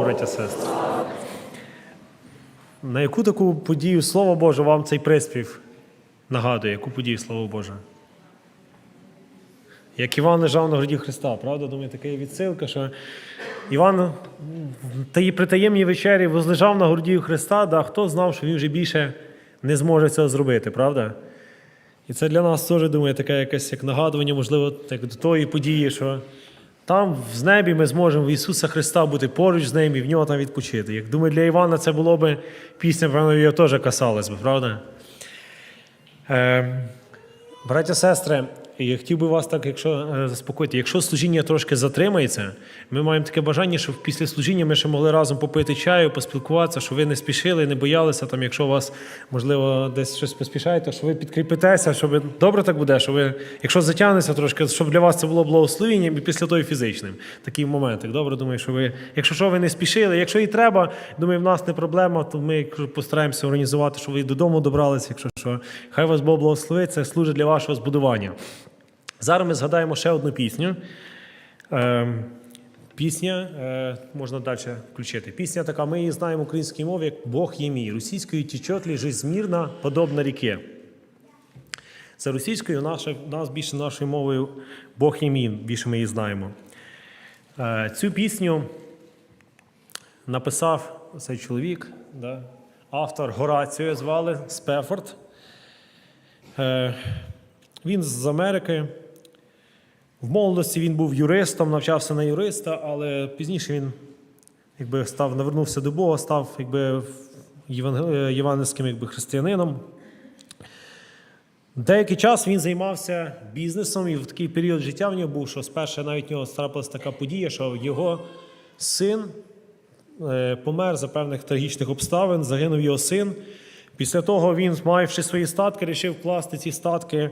браття сестри. На яку таку подію Слово Боже вам цей приспів нагадує? Яку подію Слово Боже? Як Іван лежав на груді Христа, правда? Думаю, така відсилка, що Іван та і при таємній вечері возлежав на груді Христа, да хто знав, що він вже більше не зможе цього зробити, правда? І це для нас теж, думаю, таке якесь як нагадування, можливо, так, до тої події, що там в небі ми зможемо в Ісуса Христа бути поруч з ним і в нього там відпочити. Як думаю, для Івана це було би пісня, певно, його теж касалась би, правда? Е, браття, сестри, я хотів би вас так, якщо е, заспокоїти, якщо служіння трошки затримається, ми маємо таке бажання, щоб після служіння ми ще могли разом попити чаю, поспілкуватися, щоб ви не спішили, не боялися, там, якщо у вас, можливо, десь щось поспішаєте, що ви підкріпитеся, щоб добре так буде, що ви, якщо затягнеться трошки, щоб для вас це було благословенням і після того фізичним. Такий момент. Добре, думаю, що ви, якщо що, ви не спішили, якщо і треба, думаю, в нас не проблема, то ми постараємося організувати, щоб ви додому добралися, якщо що. Хай вас Бог благословить, це служить для вашого збудування. Зараз ми згадаємо ще одну пісню. Е, пісня е, можна далі включити. Пісня така, ми її знаємо в українській мові, як Бог є мій. Російською тічет ли жизнь мирна, подобна ріки. Це російською, наша, нас більше нашою мовою Бог є мій, більше ми її знаємо. Е, цю пісню написав цей чоловік, да, автор Гораціо звали Спефорд. Е, він з Америки. В молодості він був юристом, навчався на юриста, але пізніше він якби, став, навернувся до Бога, став якби, е, євангельським якби, християнином. Деякий час він займався бізнесом, і в такий період життя в нього був, що спершу навіть в нього трапилася така подія, що його син е, помер за певних трагічних обставин, загинув його син. Після того він, маючи свої статки, вирішив вкласти ці статки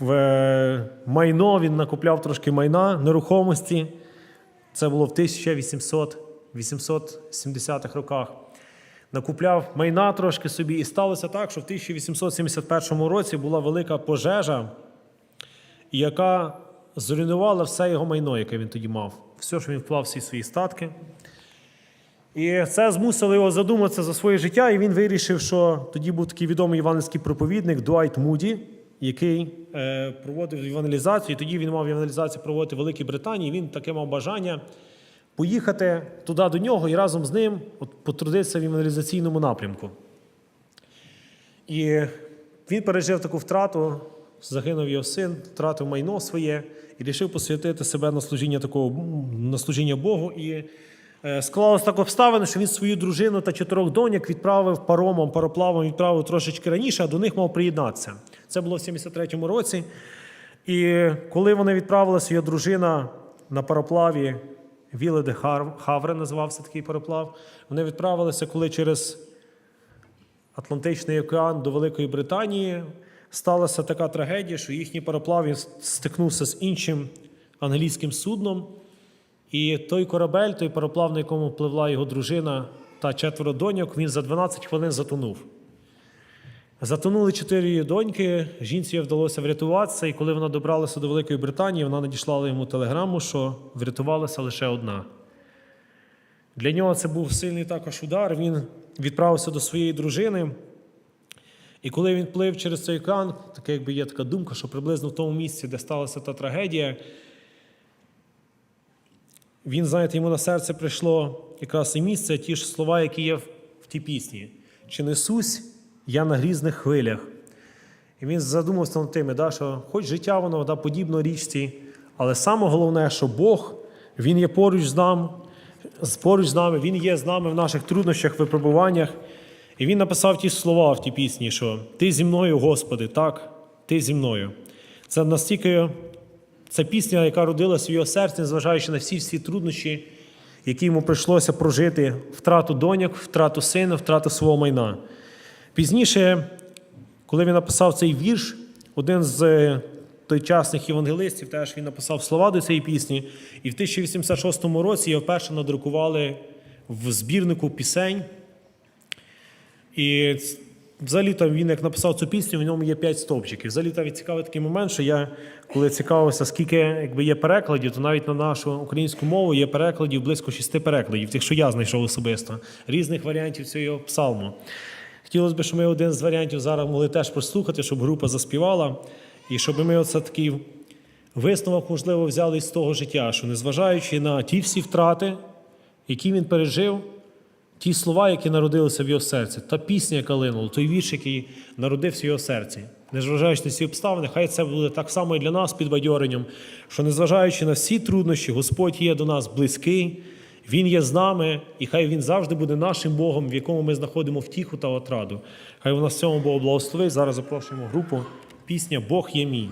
в е, майно. Він накупляв трошки майна, нерухомості. Це було в 1870-х роках. Накупляв майна трошки собі, і сталося так, що в 1871 році була велика пожежа, яка зруйнувала все його майно, яке він тоді мав. Все, що він вклав всі свої статки. І це змусило його задуматися за своє життя, і він вирішив, що тоді був такий відомий івангельський проповідник Дуайт Муді, який е, проводив евангелізацію. І тоді він мав евангелізацію проводити в Великій Британії. Він таке мав бажання поїхати туди до нього і разом з ним от, потрудитися в евангелізаційному напрямку. І він пережив таку втрату, загинув його син, втратив майно своє і вирішив посвятити себе на служіння такого на служіння Богу. І е, склалось так обставини, що він свою дружину та чотирьох доньок відправив паромом, пароплавом відправив трошечки раніше, а до них мав приєднатися. Це було в 73-му році. І коли вони відправилися, його дружина на пароплаві Віле де Хавре називався такий пароплав. Вони відправилися, коли через Атлантичний океан до Великої Британії сталася така трагедія, що їхній пароплав стикнувся з іншим англійським судном. І той корабель, той пароплав, на якому пливла його дружина та четверо доньок, він за 12 хвилин затонув. Затонули чотири її доньки, жінці вдалося врятуватися, і коли вона добралася до Великої Британії, вона надіслала йому телеграму, що врятувалася лише одна. Для нього це був сильний також удар. Він відправився до своєї дружини. І коли він плив через цей океан, таке якби є така думка, що приблизно в тому місці, де сталася та трагедія, він, знаєте, йому на серце прийшло якраз і місце, ті ж слова, які є в тій пісні. Чи несусь я на грізних хвилях? І він задумався над тим, да, що хоч життя воно да, подібно річці, але саме головне, що Бог, Він є поруч з нами, поруч з нами, Він є з нами в наших труднощах, випробуваннях. І він написав ті слова в тій пісні, що Ти зі мною, Господи, так, Ти зі мною. Це настільки це пісня, яка родилася в його серці, незважаючи на всі всі труднощі, які йому прийшлося прожити втрату доньок, втрату сина, втрату свого майна. Пізніше, коли він написав цей вірш, один з е, тогочасних євангелистів теж він написав слова до цієї пісні, і в 1086 році його вперше надрукували в збірнику пісень. І Взагалі там він як написав цю пісню, в ньому є п'ять стовпчиків. Взагалі там цікавий такий момент, що я коли цікавився, скільки якби, є перекладів, то навіть на нашу українську мову є перекладів близько шести перекладів, тих, що я знайшов особисто, різних варіантів цього псалму. Хотілося б, щоб ми один з варіантів зараз могли теж прослухати, щоб група заспівала, і щоб ми оце такий висновок, можливо, взяли з того життя, що незважаючи на ті всі втрати, які він пережив, ті слова, які народилися в його серці, та пісня, яка линула, той вірш, який народився в його серці. Незважаючи на всі обставини, хай це буде так само і для нас підбадьоренням, що незважаючи на всі труднощі, Господь є до нас близький, Він є з нами, і хай Він завжди буде нашим Богом, в якому ми знаходимо втіху та отраду. Хай у нас цьому Бог благословить. Зараз запрошуємо групу. Пісня Бог є мій.